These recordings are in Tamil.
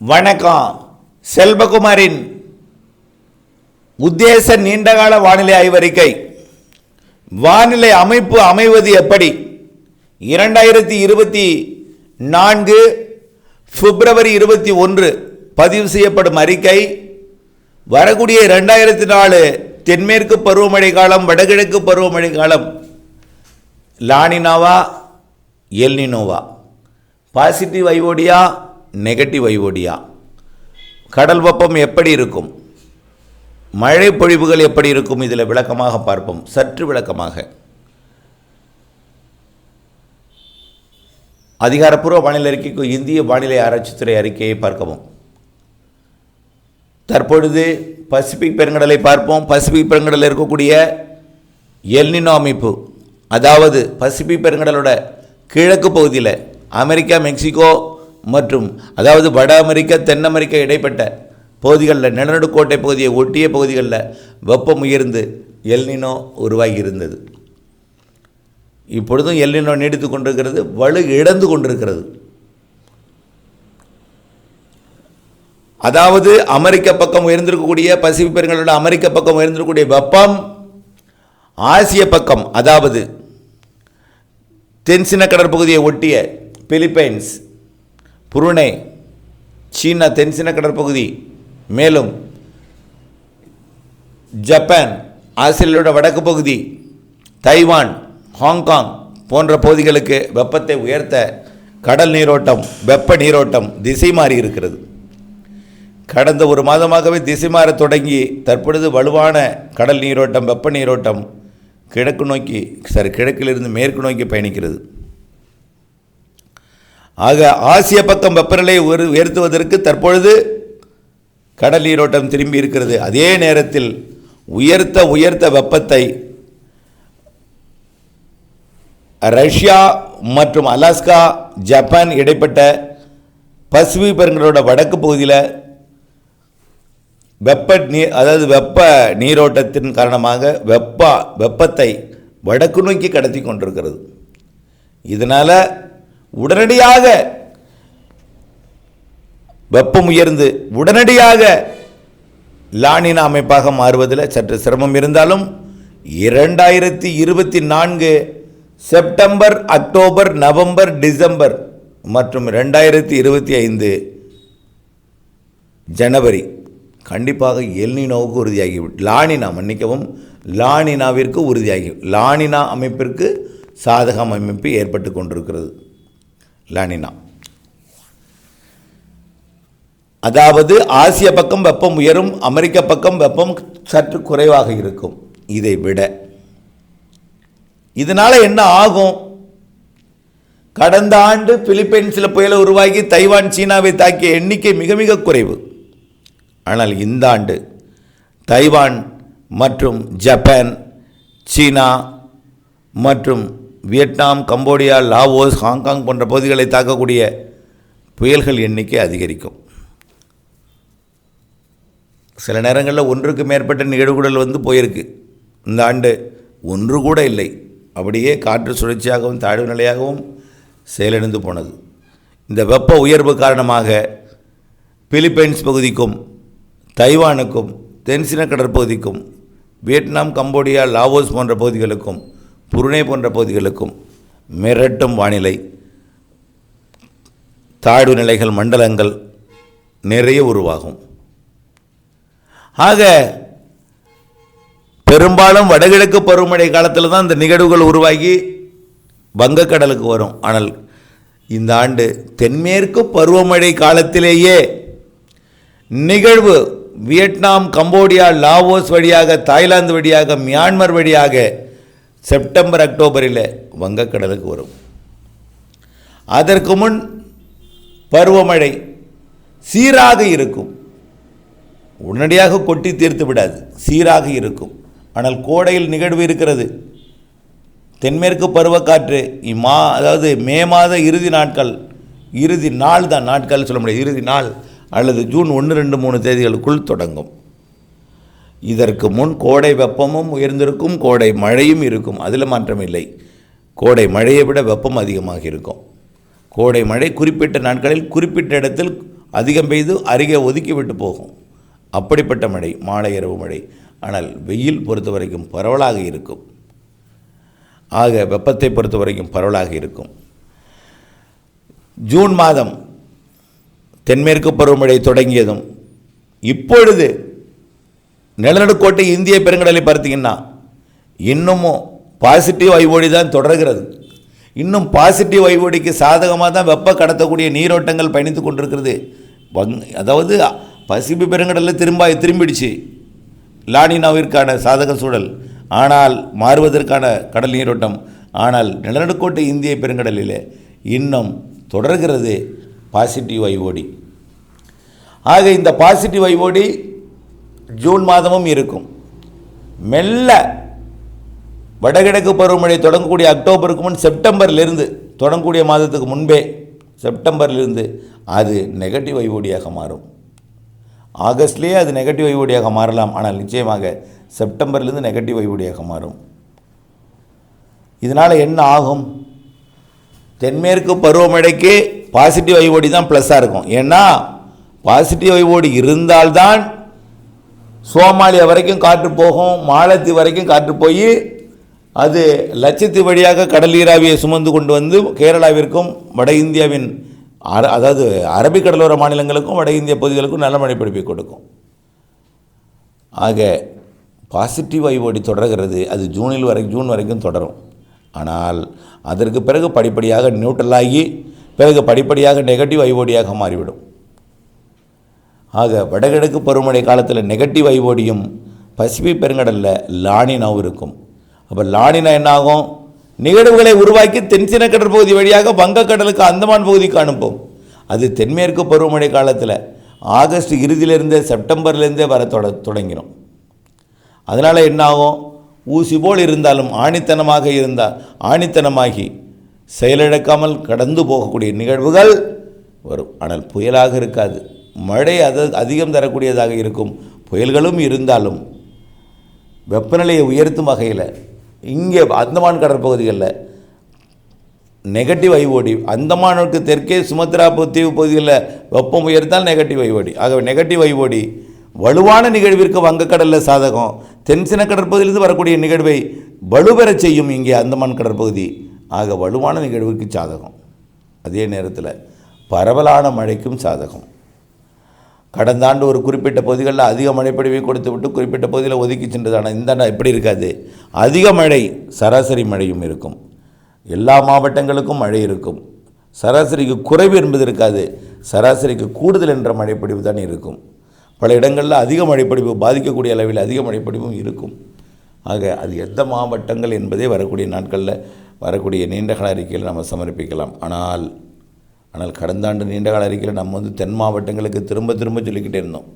வணக்கம். செல்வகுமாரின் உத்தேச நீண்டகால வானிலை ஆய்வறிக்கை. வானிலை அமைப்பு அமைவது எப்படி? இரண்டாயிரத்தி இருபத்தி நான்கு பிப்ரவரி இருபத்தி ஒன்று பதிவு செய்யப்படும் அறிக்கை. வரக்கூடிய இரண்டாயிரத்தி நாலு தென்மேற்கு பருவமழை காலம் வடகிழக்கு பருவமழை காலம். லானினாவா எல்னினோவா? பாசிட்டிவ் ஐவோடியா நெகட்டிவ் ஐஓடியா. கடல் வெப்பம் எப்படி இருக்கும்? மழை பொழிவுகள் எப்படி இருக்கும்? இதில் விளக்கமாக பார்ப்போம். சற்று விளக்கமாக. அதிகாரப்பூர்வ வானிலை அறிக்கைக்கு இந்திய வானிலை ஆராய்ச்சித்துறை அறிக்கையை பார்க்கவும். தற்பொழுது பசிபிக் பெருங்கடலை பார்ப்போம். பசிபிக் பெருங்கடலில் இருக்கக்கூடிய எல்னினோ அமைப்பு அதாவது பசிபிக் பெருங்கடலோட கிழக்கு பகுதியில் அமெரிக்கா மெக்சிகோ மற்றும் அதாவது வட அமெரிக்கா தென் அமெரிக்கா இடைப்பட்ட பகுதிகளில் நிலநடுக்கோட்டை பகுதியை ஒட்டிய பகுதிகளில் வெப்பம் உயர்ந்து எல்னினோ உருவாகி இருந்தது இப்பொழுதும் எல்னினோ நீடித்து கொண்டிருக்கிறது வலு இழந்து கொண்டிருக்கிறது. அதாவது அமெரிக்க பக்கம் உயர்ந்திருக்கக்கூடிய பசிபிக் பெருங்கடலோட அமெரிக்க பக்கம் உயர்ந்திருக்கக்கூடிய வெப்பம் ஆசிய பக்கம் அதாவது தென்சின கடற்பகுதியை ஒட்டிய பிலிப்பைன்ஸ் புருனே சீனா தென்சீன கடற்பகுதி மேலும் ஜப்பான் ஆஸ்திரேலியாவோட வடக்கு பகுதி தைவான் ஹாங்காங் போன்ற பகுதிகளுக்கு வெப்பத்தை உயர்த்த கடல் நீரோட்டம் வெப்ப நீரோட்டம் திசை மாறி இருக்கிறது. கடந்த ஒரு மாதமாகவே திசை மாறத் தொடங்கி தற்பொழுது வலுவான கடல் நீரோட்டம் வெப்ப நீரோட்டம் கிழக்கு நோக்கி சாரி கிழக்கிலிருந்து மேற்கு நோக்கி பயணிக்கிறது. ஆக ஆசிய பக்கம் வெப்பநிலையை உயர் உயர்த்துவதற்கு தற்பொழுது கடல் நீரோட்டம் திரும்பி இருக்கிறது. அதே நேரத்தில் உயர்த்த உயர்த்த வெப்பத்தை ரஷ்யா மற்றும் அலாஸ்கா ஜப்பான் இடைப்பட்ட பசிபிக் வடக்கு பகுதியில் வெப்ப நீர் அதாவது வெப்ப நீரோட்டத்தின் காரணமாக வெப்ப வெப்பத்தை வடக்கு நோக்கி கடத்தி கொண்டிருக்கிறது. இதனால் உடனடியாக வெப்பம் உயர்ந்து உடனடியாக லானினா அமைப்பாக மாறுவதில் சற்று சிரமம் இருந்தாலும் இரண்டாயிரத்தி இருபத்தி நான்கு செப்டம்பர் அக்டோபர் நவம்பர் டிசம்பர் மற்றும் ரெண்டாயிரத்தி இருபத்தி ஐந்து ஜனவரி கண்டிப்பாக எல்னினோவுக்கு உறுதியாகி லானினா மன்னிக்கவும் லானினாவிற்கு உறுதியாகி லானினா அமைப்பிற்கு சாதகம் அமைப்பு ஏற்பட்டு கொண்டிருக்கிறது. லானினா. அதாவது ஆசிய பக்கம் வெப்பம் உயரும் அமெரிக்க பக்கம் வெப்பம் சற்று குறைவாக இருக்கும். இதை விட. இதனால என்ன ஆகும்? கடந்த ஆண்டு பிலிப்பைன்ஸில் புயலை உருவாகி தைவான் சீனாவை தாக்கிய எண்ணிக்கை மிக மிக குறைவு. ஆனால் இந்த ஆண்டு தைவான் மற்றும் ஜப்பான் சீனா மற்றும் வியட்நாம் கம்போடியா லாவோஸ் ஹாங்காங் போன்ற பகுதிகளை தாக்கக்கூடிய புயல்கள் எண்ணிக்கை அதிகரிக்கும். சில நேரங்களில் ஒன்றுக்கு மேற்பட்ட நிகழ்வுகள் வந்து போயிருக்கு. இந்த ஆண்டு ஒன்று கூட இல்லை. அப்படியே காற்று சுழற்சியாகவும் தாழ்வு நிலையாகவும் செயலிழந்து போனது. இந்த வெப்ப உயர்வு காரணமாக பிலிப்பைன்ஸ் பகுதிக்கும் தைவானுக்கும் தென்சின கடற்பகுதிக்கும் வியட்நாம் கம்போடியா லாவோஸ் போன்ற பகுதிகளுக்கும் புருணே போன்ற பகுதிகளுக்கும் மிரட்டும் வானிலை தாழ்வு நிலைகள் மண்டலங்கள் நிறைய உருவாகும். ஆக பெரும்பாலும் வடகிழக்கு பருவமழை காலத்தில் தான் இந்த நிகழ்வுகள் உருவாகி வங்கக்கடலுக்கு வரும். ஆனால் இந்த ஆண்டு தென்மேற்கு பருவமழை காலத்திலேயே நிகழ்வு வியட்நாம் கம்போடியா லாவோஸ் வழியாக தாய்லாந்து வழியாக மியான்மர் வழியாக செப்டம்பர் அக்டோபரில் வங்கக்கடலுக்கு வரும். அதற்கு முன் பருவமழை சீராக இருக்கும். உடனடியாக கொட்டி தீர்த்து விடாது சீராக இருக்கும். ஆனால் கோடையில் நிகழ்வு இருக்கிறது. தென்மேற்கு பருவக்காற்று இம்மா அதாவது மே மாத இறுதி நாட்கள் இறுதி நாள் தான் நாட்கள் சொல்ல முடியாது இறுதி நாள் அல்லது ஜூன் ஒன்று ரெண்டு மூணு தேதிகளுக்குள் தொடங்கும். இதற்கு முன் கோடை வெப்பமும் உயர்ந்திருக்கும் கோடை மழையும் இருக்கும். அதில் மாற்றம் இல்லை கோடை மழையை விட வெப்பம் அதிகமாக இருக்கும். கோடை மழை குறிப்பிட்ட நாட்களில் குறிப்பிட்ட இடத்தில் அதிகம் பெய்து அருகே ஒதுக்கிவிட்டு போகும். அப்படிப்பட்ட மழை மாலை இரவு மழை. ஆனால் வெயில் பொறுத்த வரைக்கும் பரவலாக இருக்கும். ஆக வெப்பத்தை பொறுத்த வரைக்கும் பரவலாக இருக்கும். ஜூன் மாதம் தென்மேற்கு பருவமழை தொடங்கியதும் இப்பொழுது நிலநடுக்கோட்டை இந்திய பெருங்கடலை பார்த்தீங்கன்னா இன்னமும் பாசிட்டிவ் ஐஓடி தான் தொடர்கிறது. இன்னும் பாசிட்டிவ் ஐஓடிக்கு சாதகமாக தான் வெப்ப கடத்தக்கூடிய நீரோட்டங்கள் பயணித்து கொண்டிருக்கிறது. வங் அதாவது பசிபி பெருங்கடலில் திரும்ப திரும்பிடுச்சு. லானினாவிற்கான சாதக சூழல். ஆனால் மாறுவதற்கான கடல் நீரோட்டம். ஆனால் நிலநடுக்கோட்டை இந்திய பெருங்கடலில் இன்னும் தொடர்கிறது பாசிட்டிவ் ஐஓடி ஆக இந்த பாசிட்டிவ் ஐஓடி ஜூன் மாதமும் இருக்கும். மெல்ல வடகிழக்கு பருவமழை தொடங்கக்கூடிய அக்டோபருக்கு முன் செப்டம்பர்லேருந்து தொடங்கக்கூடிய மாதத்துக்கு முன்பே செப்டம்பர்லேருந்து அது நெகட்டிவ் ஐஓடியாக மாறும். ஆகஸ்ட்லேயே அது நெகட்டிவ் ஐஓடியாக மாறலாம் ஆனால் நிச்சயமாக செப்டம்பர்லேருந்து நெகட்டிவ் ஐஓடியாக மாறும். இதனால் என்ன ஆகும்? தென்மேற்கு பருவமழைக்கு பாசிட்டிவ் ஐஓடி தான் ப்ளஸ்ஸாக இருக்கும். ஏன்னா பாசிட்டிவ் ஐஓடி இருந்தால்தான் சோமாலியா வரைக்கும் காற்று போகும் மாலத்தி வரைக்கும் காற்று போய் அது லட்சத்தீவு வழியாக கடல் நீராவியை சுமந்து கொண்டு வந்து கேரளாவிற்கும் வட இந்தியாவின் அர அதாவது அரபிக் கடலோர மாநிலங்களுக்கும் வட இந்திய பகுதிகளுக்கும் நல்ல மழை பிடிப்பை கொடுக்கும். ஆக பாசிட்டிவ் ஐஓடி தொடர்கிறது அது ஜூனில் வரை ஜூன் வரைக்கும் தொடரும். ஆனால் அதற்கு பிறகு படிப்படியாக நியூட்ரலாகி பிறகு படிப்படியாக நெகட்டிவ் ஐஓடியாக மாறிவிடும். ஆக வடகிழக்கு பருவமழை காலத்தில் நெகட்டிவ் ஐஓடியும் பசிபிக் பெருங்கடலில் லானினாவும் இருக்கும். அப்போ லானினா என்னாகும்? நிகழ்வுகளை உருவாக்கி தென்சீன கடற்பகுதி வழியாக வங்கக்கடலுக்கு அந்தமான் பகுதிக்கு அனுப்பும் அது தென்மேற்கு பருவமழை காலத்தில் ஆகஸ்ட் இறுதியிலிருந்தே செப்டம்பர்லேருந்தே வர தொட தொடங்கிடும் அதனால் என்னாகும்? ஊசி போல் இருந்தாலும் ஆணித்தனமாக இருந்தால் ஆணித்தனமாகி செயலிழக்காமல் கடந்து போகக்கூடிய நிகழ்வுகள் வரும். ஆனால் புயலாக இருக்காது. மழை அது அதிகம் தரக்கூடியதாக இருக்கும். புயல்களும் இருந்தாலும் வெப்பநிலையை உயர்த்தும் வகையில் இங்கே அந்தமான் கடற்பகுதிகளில் நெகட்டிவ் ஐஓடி அந்தமானுக்கு தெற்கே சுமத்ரா தீவு பகுதிகளில் வெப்பம் உயர்த்தால் நெகட்டிவ் ஐஓடி. ஆகவே நெகட்டிவ் ஐஓடி வலுவான நிகழ்விற்கு வங்கக்கடலில் சாதகம். தென்சின கடற்பகுதியிலிருந்து வரக்கூடிய நிகழ்வை வலுப்பெறச் செய்யும் இங்கே அந்தமான் கடற்பகுதி. ஆக வலுவான நிகழ்வுக்கு சாதகம். அதே நேரத்தில் பரவலான மழைக்கும் சாதகம். கடந்த ஆண்டு ஒரு குறிப்பிட்ட பகுதிகளில் அதிக மழைப்பொழிவை கொடுத்து விட்டு குறிப்பிட்ட பகுதியில் ஒதுக்கி சென்றது. ஆனால் இந்த ஆண்டு எப்படி இருக்காது. அதிக மழை சராசரி மழையும் இருக்கும். எல்லா மாவட்டங்களுக்கும் மழை இருக்கும். சராசரிக்கு குறைவு என்பது இருக்காது. சராசரிக்கு கூடுதல் என்ற மழைப்பொழிவு தான் இருக்கும். பல இடங்களில் அதிக மழைப்பொழிவு பாதிக்கக்கூடிய அளவில் அதிக மழைப்பொழிவும் இருக்கும். ஆக அது எந்த மாவட்டங்கள் என்பதே வரக்கூடிய நாட்களில் வரக்கூடிய நீண்டகால அறிக்கையில் நம்ம சமர்ப்பிக்கலாம். ஆனால் ஆனால் கடந்த ஆண்டு நீண்டகால அறிக்கையில் நம்ம வந்து தென் மாவட்டங்களுக்கு திரும்ப திரும்ப சொல்லிக்கிட்டே இருந்தோம்.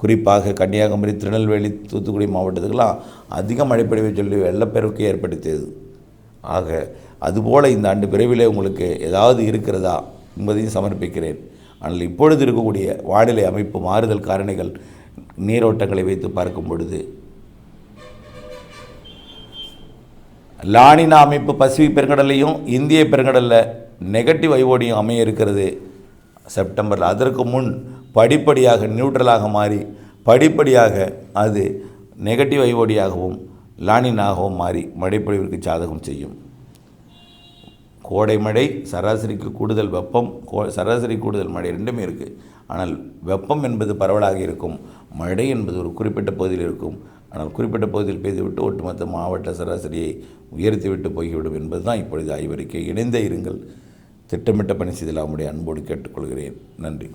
குறிப்பாக கன்னியாகுமரி திருநெல்வேலி தூத்துக்குடி மாவட்டத்துக்கெல்லாம் அதிக மழைப்பொழிவை சொல்லி வெள்ளப்பெருக்கு ஏற்படுத்தியது. ஆக அதுபோல் இந்த ஆண்டு விரைவிலே உங்களுக்கு ஏதாவது இருக்கிறதா என்பதையும் சமர்ப்பிக்கிறேன். ஆனால் இப்பொழுது இருக்கக்கூடிய வானிலை அமைப்பு மாறுதல் காரணிகள் நீரோட்டங்களை வைத்து பார்க்கும் பொழுது லானினா அமைப்பு பசிபிக் பெருங்கடலையும் இந்திய பெருங்கடலில் நெகட்டிவ் ஐஓடியும் அமைய இருக்கிறது. செப்டம்பரில். அதற்கு முன் படிப்படியாக நியூட்ரலாக மாறி படிப்படியாக அது நெகட்டிவ் ஐஓடியாகவும் லானினாகவும் மாறி மழைப்பொழிவிற்கு சாதகம் செய்யும். கோடை மழை சராசரிக்கு கூடுதல் வெப்பம் கோ சராசரி கூடுதல் மழை ரெண்டுமே இருக்குது ஆனால் வெப்பம் என்பது பரவலாக இருக்கும். மழை என்பது ஒரு குறிப்பிட்ட பகுதியில் இருக்கும். ஆனால் குறிப்பிட்ட பகுதியில் பெய்துவிட்டு ஒட்டுமொத்த மாவட்ட சராசரியை உயர்த்திவிட்டு போய்விடும் என்பது தான் இப்பொழுது ஆய்வறிக்கை இணைந்தே இருங்கள். திட்டமிட்ட பணி செய்தல் அவனுடைய அன்போடு கேட்டுக்கொள்கிறேன். நன்றி.